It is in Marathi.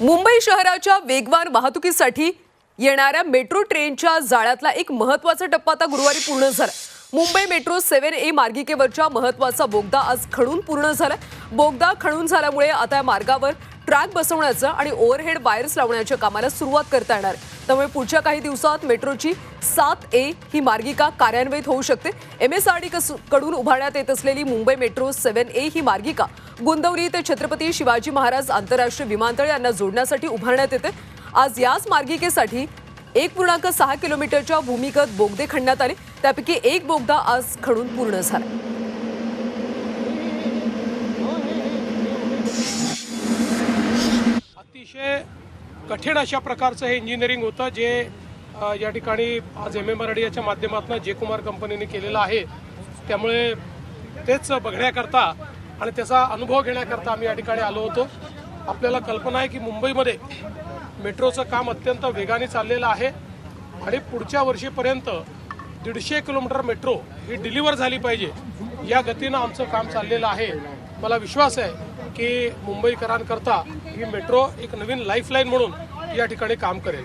मुंबई शहराच्या वेगवान वाहतुकीसाठी येणाऱ्या मेट्रो ट्रेनच्या जाळ्यातला एक महत्त्वाचा टप्पा आता गुरुवारी पूर्ण झाला मुंबई मेट्रो सेव्हन ए मार्गिकेवरच्या महत्त्वाचा बोगदा आज खणून पूर्ण झाला बोगदा खणून झाल्यामुळे आता या मार्गावर ट्रॅक बसवण्याचं आणि ओव्हरहेड वायर्स लावण्याच्या कामाला सुरुवात करता येणार त्यामुळे पुढच्या काही दिवसात मेट्रोची सात ए ही मार्गिका कार्यान्वित होऊ शकते. एम एस आर डी कडून उभारण्यात येत असलेली मुंबई मेट्रो सेव्हन ए ही मार्गिका गुंदवरी ते छत्रपती शिवाजी महाराज आंतरराष्ट्रीय विमानतळ यांना जोडण्यासाठी उभारण्यात येते. आज याच मार्गिकेसाठी एक पूर्णांक सहा किलोमीटरच्या भूमिगत बोगदे खणण्यात आले. त्यापैकी एक बोगदा आज खणून पूर्ण झाला. अतिशय कठीण अशा प्रकारचं हे इंजिनिअरिंग होतं जे या ठिकाणी आज एम एम आर डी याच्या माध्यमातून जे कुमार कंपनीने केलेलं आहे. त्यामुळे तेच बघण्याकरता आणि त्याचा अनुभव घेण्याकरता आम्ही या ठिकाणी आलो होतो. आपल्याला कल्पना आहे की मुंबईमध्ये मेट्रोचं काम अत्यंत वेगाने चाललेलं आहे आणि पुढच्या वर्षीपर्यंत दीडशे किलोमीटर मेट्रो ही डिलिव्हर झाली पाहिजे या गतीनं आमचं काम चाललेलं आहे. मला विश्वास आहे की मुंबईकरांकरता ही मेट्रो एक नवीन लाईफलाईन म्हणून या ठिकाणी काम करेल.